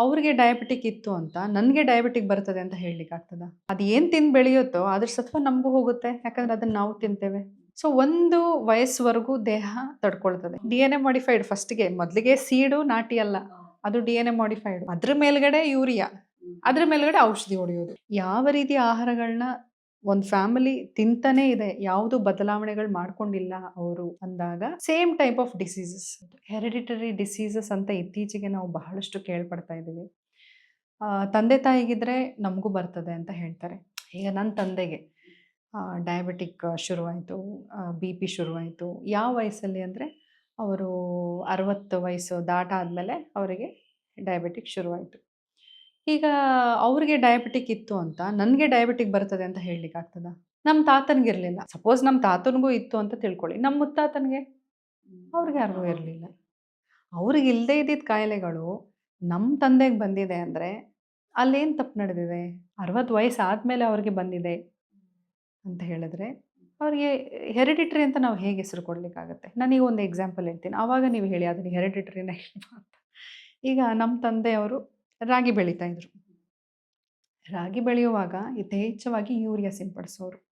ಅವ್ರಿಗೆ ಡಯಾಬಿಟಿಕ್ ಇತ್ತು ಅಂತ ನನಗೆ ಡಯಾಬಿಟಿಕ್ ಬರ್ತದೆ ಅಂತ ಹೇಳಲಿಕ್ಕೆ ಆಗ್ತದ? ಅದು ಏನು ತಿಂದು ಬೆಳೆಯುತ್ತೋ ಅದ್ರ ಸತ್ವ ನಮಗೂ ಹೋಗುತ್ತೆ, ಯಾಕಂದ್ರೆ ಅದನ್ನ ನಾವು ತಿಂತೇವೆ. ಸೊ ಒಂದು ವಯಸ್ಸುವರೆಗೂ ದೇಹ ತಡ್ಕೊಳ್ತದೆ. ಡಿ ಎನ್ ಎ ಮಾಡಿಫೈಡ್ ಫಸ್ಟ್ಗೆ ಮೊದಲಿಗೆ ಸೀಡು ನಾಟಿ ಅಲ್ಲ. ಅದು ಡಿ ಎನ್ ಎ ಮಾಡಿಫೈಡ್ ಅದ್ರ ಮೇಲ್ಗಡೆ ಯೂರಿಯಾ. ಅದ್ರ ಮೇಲ್ಗಡೆ ಔಷಧಿ ಹೊಡೆಯೋದು. ಯಾವ ರೀತಿ ಆಹಾರಗಳನ್ನ ಒಂದು ಫ್ಯಾಮಿಲಿ ತಿಂತಾನೆ ಇದೆ, ಯಾವುದು ಬದಲಾವಣೆಗಳು ಮಾಡ್ಕೊಂಡಿಲ್ಲ ಅವರು ಅಂದಾಗ same type of diseases. Hereditary diseases ಅಂತ ಇತ್ತೀಚೆಗೆ ನಾವು ಬಹಳಷ್ಟು ಕೇಳ್ಪಡ್ತಾ ಇದ್ದೀವಿ. ತಂದೆ ತಾಯಿಗಿದ್ರೆ ನಮಗೂ ಬರ್ತದೆ ಅಂತ ಹೇಳ್ತಾರೆ. ಈಗ ನನ್ನ ತಂದೆಗೆ ಡಯಾಬಿಟಿಕ್ ಶುರುವಾಯಿತು ಬಿ ಪಿ ಶುರುವಾಯಿತು. ಯಾವ ವಯಸ್ಸಲ್ಲಿ ಅಂದರೆ ಅವರು ಅರವತ್ತು ವಯಸ್ಸು ದಾಟಾದಮೇಲೆ ಅವರಿಗೆ ಡಯಾಬಿಟಿಕ್ ಶುರುವಾಯಿತು. ಈಗ ಅವ್ರಿಗೆ ಡಯಾಬಿಟಿಕ್ ಇತ್ತು ಅಂತ ನನಗೆ ಡಯಾಬಿಟಿಕ್ ಬರ್ತದೆ ಅಂತ ಹೇಳಲಿಕ್ಕೆ ಆಗ್ತದ? ನಮ್ಮ ತಾತನಿಗಿರಲಿಲ್ಲ ಸಪೋಸ್ ನಮ್ಮ ತಾತನಿಗೂ ಇತ್ತು ಅಂತ ತಿಳ್ಕೊಳ್ಳಿ. ನಮ್ಮ ಮುತ್ತಾತನಿಗೆ? ಅವ್ರಿಗೆ ಯಾರಿಗೂ ಇರಲಿಲ್ಲ. ಅವ್ರಿಗೆ ಇಲ್ಲದೆ ಇದ್ದಿದ್ದ ಕಾಯಿಲೆಗಳು ನಮ್ಮ ತಂದೆಗೆ ಬಂದಿದೆ ಅಂದರೆ ಅಲ್ಲೇನು ತಪ್ಪು ನಡೆದಿದೆ? ಅರವತ್ತು ವಯಸ್ಸು ಆದಮೇಲೆ ಅವ್ರಿಗೆ ಬಂದಿದೆ ಅಂತ ಹೇಳಿದ್ರೆ ಅವ್ರಿಗೆ ಹೆರಿಡಿಟ್ರಿ ಅಂತ ನಾವು ಹೇಗೆ ಹೆಸರು ಕೊಡಲಿಕ್ಕಾಗತ್ತೆ? ನನಗೆ ಒಂದು ಎಕ್ಸಾಂಪಲ್ ಹೇಳ್ತೀನಿ. ಆವಾಗ ನೀವು ಹೇಳಿ ಅದನ್ನು ಹೆರಿಡಿಟ್ರಿನ ಅಂತ ಈಗ ನಮ್ಮ ತಂದೆಯವರು ರಾಗಿ ಬೆಳೀತಾ ಇದ್ರು. ರಾಗಿ ಬೆಳೆಯುವಾಗ ಯಥೇಚ್ಛವಾಗಿ ಯೂರಿಯಾ ಸಿಂಪಡಿಸೋರು.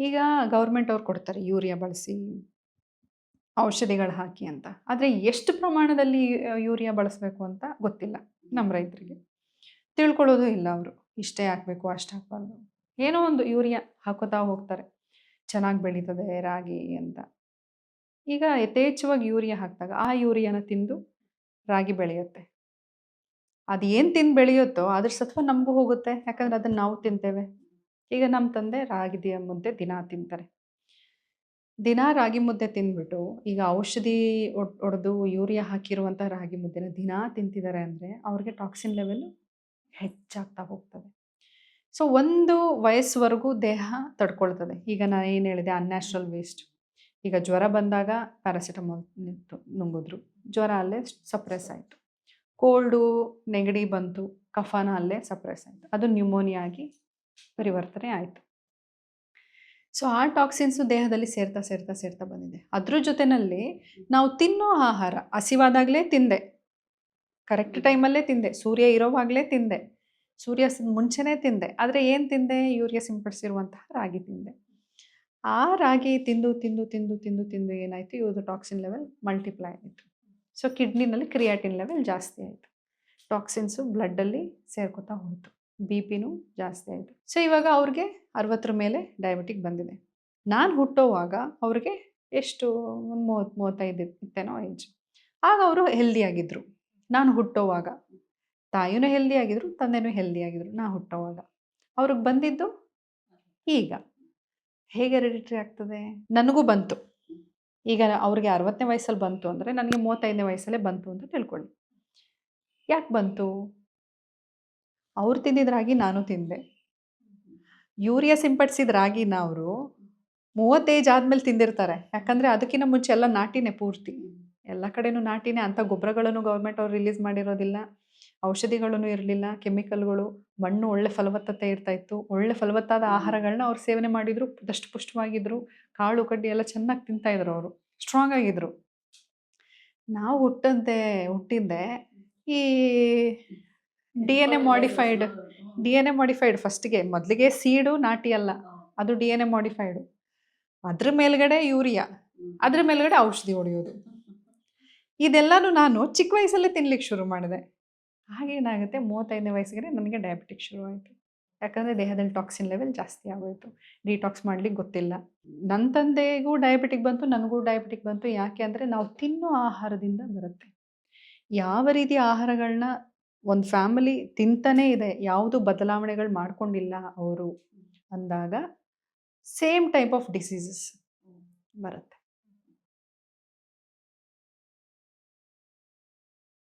ಈಗ ಗೌರ್ಮೆಂಟ್ ಅವ್ರು ಕೊಡ್ತಾರೆ ಯೂರಿಯಾ ಬಳಸಿ, ಔಷಧಿಗಳು ಹಾಕಿ ಅಂತ. ಆದರೆ ಎಷ್ಟು ಪ್ರಮಾಣದಲ್ಲಿ ಯೂರಿಯಾ ಬಳಸಬೇಕು ಅಂತ ಗೊತ್ತಿಲ್ಲ ನಮ್ಮ ರೈತರಿಗೆ. ತಿಳ್ಕೊಳ್ಳೋದು ಇಲ್ಲ ಅವರು. ಇಷ್ಟೇ ಹಾಕಬೇಕು, ಅಷ್ಟು ಹಾಕ್ಬಾರ್ದು. ಏನೋ ಒಂದು ಯೂರಿಯಾ ಹಾಕೋತಾ ಹೋಗ್ತಾರೆ. ಚೆನ್ನಾಗಿ ಬೆಳೀತದೆ ರಾಗಿ ಅಂತ. ಈಗ ಯಥೇಚ್ಛವಾಗಿ ಯೂರಿಯಾ ಹಾಕಿದಾಗ ಆ ಯೂರಿಯಾನ ತಿಂದು ರಾಗಿ ಬೆಳೆಯುತ್ತೆ. ಅದು ಏನು ತಿಂದು ಬೆಳೆಯುತ್ತೋ ಅದ್ರ ಸತ್ವ ನಮಗೂ ಹೋಗುತ್ತೆ. ಯಾಕಂದ್ರೆ ಅದನ್ನ ನಾವು ತಿಂತೇವೆ. ಈಗ ನಮ್ಮ ತಂದೆ ರಾಗಿದಿಯ ಮುದ್ದೆ ದಿನಾ ತಿಂತಾರೆ. ದಿನ ರಾಗಿ ಮುದ್ದೆ ತಿಂದ್ಬಿಟ್ಟು ಈಗ ಔಷಧಿ ಒಡೆದು ಯೂರಿಯಾ ಹಾಕಿರುವಂಥ ರಾಗಿ ಮುದ್ದೆನ ದಿನಾ ತಿಂತಿದ್ದಾರೆ ಅಂದರೆ ಅವ್ರಿಗೆ ಟಾಕ್ಸಿನ್ ಲೆವೆಲ್ ಹೆಚ್ಚಾಗ್ತಾ ಹೋಗ್ತದೆ. ಸೊ ಒಂದು ವಯಸ್ಸುವರೆಗೂ ದೇಹ ತಡ್ಕೊಳ್ತದೆ. ಈಗ ನಾನು ಏನು ಹೇಳಿದೆ ಅನ್ಯಾಚುರಲ್ ವೇಸ್ಟ್ ಈಗ ಜ್ವರ ಬಂದಾಗ ಪ್ಯಾರಾಸಿಟಮಾಲ್ ನುಂಗಿದ್ರು. ಜ್ವರ ಅಲ್ಲೇ ಸಪ್ರೆಸ್ ಆಯಿತು. ಕೋಲ್ಡು ನೆಗಡಿ ಬಂತು ಕಫಾನ ಅಲ್ಲೇ ಸಪ್ರೆಸ್ ಆಯಿತು ಅದು ನ್ಯೂಮೋನಿಯಾಗಿ ಪರಿವರ್ತನೆ ಆಯಿತು. ಸೊ ಆ ಟಾಕ್ಸಿನ್ಸು ದೇಹದಲ್ಲಿ ಸೇರ್ತಾ ಸೇರ್ತಾ ಸೇರ್ತಾ ಬಂದಿದೆ. ಅದ್ರ ಜೊತೆನಲ್ಲಿ ನಾವು ತಿನ್ನೋ ಆಹಾರ ಹಸಿವಾದಾಗಲೇ ತಿಂದೆ. ಕರೆಕ್ಟ್ ಟೈಮಲ್ಲೇ ತಿಂದೆ. ಸೂರ್ಯ ಇರೋವಾಗಲೇ ತಿಂದೆ. ಸೂರ್ಯ ಮುಂಚೆನೇ ತಿಂದೆ. ಆದರೆ ಏನು ತಿಂದೆ? ಯೂರಿಯ ಸಿಂಪಡಿಸಿರುವಂತಹ ರಾಗಿ ತಿಂದೆ. ಆ ರಾಗಿ ತಿಂದು ತಿಂದು ತಿಂದು ತಿಂದು ತಿಂದು ಏನಾಯಿತು? ಇವ್ರದ್ದು ಟಾಕ್ಸಿನ್ ಲೆವೆಲ್ ಮಲ್ಟಿಪ್ಲೈ ಆಯಿತು. ಸೊ ಕಿಡ್ನಿನಲ್ಲಿ ಕ್ರಿಯಾಟಿನ್ ಲೆವೆಲ್ ಜಾಸ್ತಿ ಆಯಿತು. ಟಾಕ್ಸಿನ್ಸು ಬ್ಲಡ್ಡಲ್ಲಿ ಸೇರ್ಕೋತಾ ಹೋಯಿತು. ಬಿ ಪಿನೂ ಜಾಸ್ತಿ ಆಯಿತು. ಸೊ ಇವಾಗ ಅವ್ರಿಗೆ ಅರವತ್ತರ ಮೇಲೆ ಡಯಾಬಿಟಿಕ್ ಬಂದಿದೆ. ನಾನು ಹುಟ್ಟೋವಾಗ ಅವ್ರಿಗೆ ಎಷ್ಟು ಒಂದು ಮೂವತ್ತು ಮೂವತ್ತೈದು ಇತ್ತೇನೋ ಏಜ್ ಆಗ ಅವರು ಹೆಲ್ದಿಯಾಗಿದ್ದರು ನಾನು ಹುಟ್ಟೋವಾಗ. ತಾಯಿನೂ ಹೆಲ್ದಿಯಾಗಿದ್ದರು ತಂದೆನೂ ಹೆಲ್ದಿ ಆಗಿದ್ರು, ನಾ ಹುಟ್ಟೋವಾಗ. ಅವ್ರಿಗೆ ಬಂದಿದ್ದು ಈಗ. ಹೇಗೆ ರೆಡಿಟ್ರಿ ಆಗ್ತದೆ? ನನಗೂ ಬಂತು. ಈಗ ಅವ್ರಿಗೆ ಅರವತ್ತನೇ ವಯಸ್ಸಲ್ಲಿ ಬಂತು ಅಂದರೆ ನನಗೆ ಮೂವತ್ತೈದನೇ ವಯಸ್ಸಲ್ಲೇ ಬಂತು ಅಂತ ತಿಳ್ಕೊಳ್ಳಿ. ಯಾಕೆ ಬಂತು? ಅವ್ರು ತಿಂದಿದ ರಾಗಿ ನಾನು ತಿಂದೆ. ಯೂರಿಯಾ ಸಿಂಪಡಿಸಿದ ರಾಗಿನ ಅವರು ಮೂವತ್ತೇಜ್ ಆದಮೇಲೆ ತಿಂದಿರ್ತಾರೆ. ಯಾಕಂದರೆ ಅದಕ್ಕಿಂತ ಮುಂಚೆ ಎಲ್ಲ ನಾಟಿನೇ ಪೂರ್ತಿ. ಎಲ್ಲ ಕಡೆನೂ ನಾಟಿನೇ ಅಂಥ ಗೊಬ್ಬರಗಳನ್ನು ಗೌರ್ಮೆಂಟ್ ಅವ್ರು ರಿಲೀಸ್ ಮಾಡಿರೋದಿಲ್ಲ. ಔಷಧಿಗಳೂ ಇರಲಿಲ್ಲ ಕೆಮಿಕಲ್ಗಳು ಮಣ್ಣು ಒಳ್ಳೆ ಫಲವತ್ತತೆ ಇರ್ತಾ ಇತ್ತು. ಒಳ್ಳೆ ಫಲವತ್ತಾದ ಆಹಾರಗಳನ್ನ ಅವ್ರು ಸೇವನೆ ಮಾಡಿದ್ರು ದಷ್ಟಪುಷ್ಟವಾಗಿದ್ರು ಕಾಳು ಕಡ್ಡಿ ಎಲ್ಲ ಚೆನ್ನಾಗಿ ತಿಂತಾ ಇದ್ರು ಅವರು ಸ್ಟ್ರಾಂಗ್ ಆಗಿದ್ರು. ನಾವು ಹುಟ್ಟಂತೆ ಹುಟ್ಟಿದ್ದೆ ಈ D N A modified D N A modified ಫಸ್ಟ್ಗೆ ಮೊದಲಿಗೆ ಸೀಡು ನಾಟಿ ಅಲ್ಲ ಅದು ಡಿ ಎನ್ ಎ ಮಾಡಿಫೈಡ್ ಅದ್ರ ಮೇಲ್ಗಡೆ ಯೂರಿಯಾ ಅದ್ರ ಮೇಲ್ಗಡೆ ಔಷಧಿ ಹೊಡೆಯೋದು. ಇದೆಲ್ಲನೂ ನಾನು ಚಿಕ್ಕ ವಯಸ್ಸಲ್ಲೇ ತಿನ್ಲಿಕ್ಕೆ ಶುರು ಮಾಡಿದೆ. ಹಾಗೇನಾಗುತ್ತೆ ಮೂವತ್ತೈದನೇ ವಯಸ್ಸಿಗೆ ನನಗೆ ಡಯಾಬಿಟಿಕ್ ಶುರುವಾಯಿತು. ಯಾಕಂದರೆ ದೇಹದಲ್ಲಿ ಟಾಕ್ಸಿನ್ ಲೆವೆಲ್ ಜಾಸ್ತಿ ಆಗೋಯಿತು. ಡಿಟಾಕ್ಸ್ ಮಾಡ್ಲಿಕ್ಕೆ ಗೊತ್ತಿಲ್ಲ. ನನ್ನ ತಂದೆಗೂ ಡಯಾಬಿಟಿಕ್ ಬಂತು, ನನಗೂ ಡಯಾಬಿಟಿಕ್ ಬಂತು. ಯಾಕೆ ಅಂದರೆ ನಾವು ತಿನ್ನೋ ಆಹಾರದಿಂದ ಬರುತ್ತೆ. ಯಾವ ರೀತಿ ಆಹಾರಗಳನ್ನ ಒಂದು ಫ್ಯಾಮಿಲಿ ತಿಂತಾನೇ ಇದೆ, ಯಾವುದು ಬದಲಾವಣೆಗಳು ಮಾಡ್ಕೊಂಡಿಲ್ಲ ಅವರು ಅಂದಾಗ ಸೇಮ್ ಟೈಪ್ ಆಫ್ ಡಿಸೀಸಸ್ ಬರುತ್ತೆ.